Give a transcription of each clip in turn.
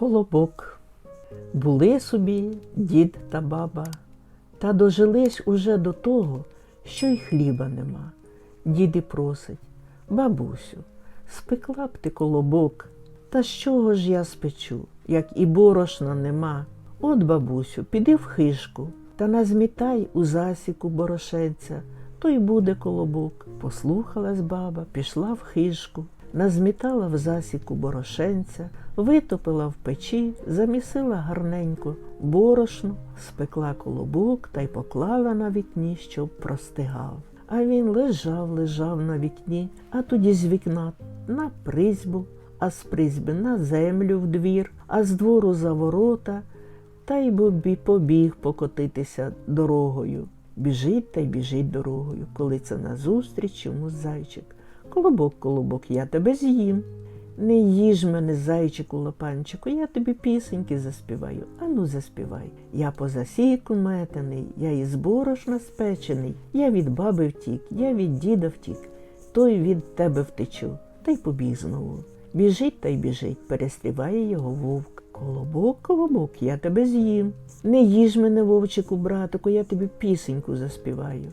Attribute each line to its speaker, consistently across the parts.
Speaker 1: Колобок. Були собі дід та баба, та дожились уже до того, що й хліба нема. Дід і просить, бабусю, спекла б ти колобок, та з чого ж я спечу, як і борошна нема. От, бабусю, піди в хишку та назмітай у засіку борошенця, то й буде колобок. Послухалась баба, пішла в хишку, назмітала в засіку борошенця, витопила в печі, замісила гарненько борошно, спекла колобок та й поклала на вікні, щоб простигав. А він лежав, лежав на вікні, а тоді з вікна на призьбу, а з призьби на землю в двір, а з двору за ворота, та й бобі побіг покотитися дорогою. Біжить та й біжить дорогою, коли це назустріч йому зайчик. Колобок, колобок, я тебе з'їм. Не їж мене, зайчику лопанчику, я тобі пісеньки заспіваю. Ану, заспівай. Я по засіку метений, я із борошна спечений, я від баби втік, я від діда втік, той від тебе втечу, та й побіг знову. Біжить та й біжить, перестріває його вовк. Колобок, колобок, я тебе з'їм. Не їж мене, вовчику, братику, я тобі пісеньку заспіваю.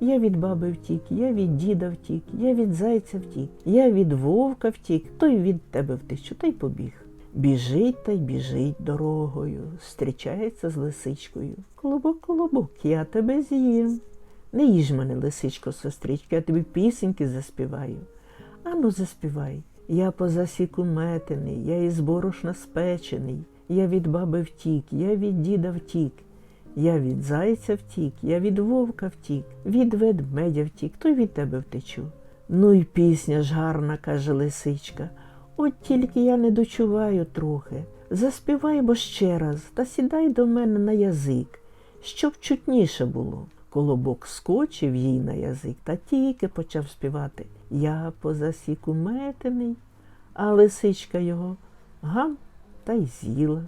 Speaker 1: Я від баби втік, я від діда втік, я від зайця втік, я від вовка втік, то й від тебе втечу, та й побіг. Біжить та й біжить дорогою, зустрічається з лисичкою. Колобок, колобок, я тебе з'їм. Не їж мене, лисичко, сестричка, я тобі пісеньки заспіваю. Ану, заспівай. Я по засіку метений, я із борошна спечений, я від баби втік, я від діда втік. Я від зайця втік, я від вовка втік, від ведмедя втік, то й від тебе втечу. Ну й пісня ж гарна, каже лисичка. От тільки я не дочуваю трохи. Заспівай бо ще раз та сідай до мене на язик, щоб чутніше було. Колобок скочив їй на язик та тільки почав співати. Я по засіку метений, а лисичка його гам та й з'їла.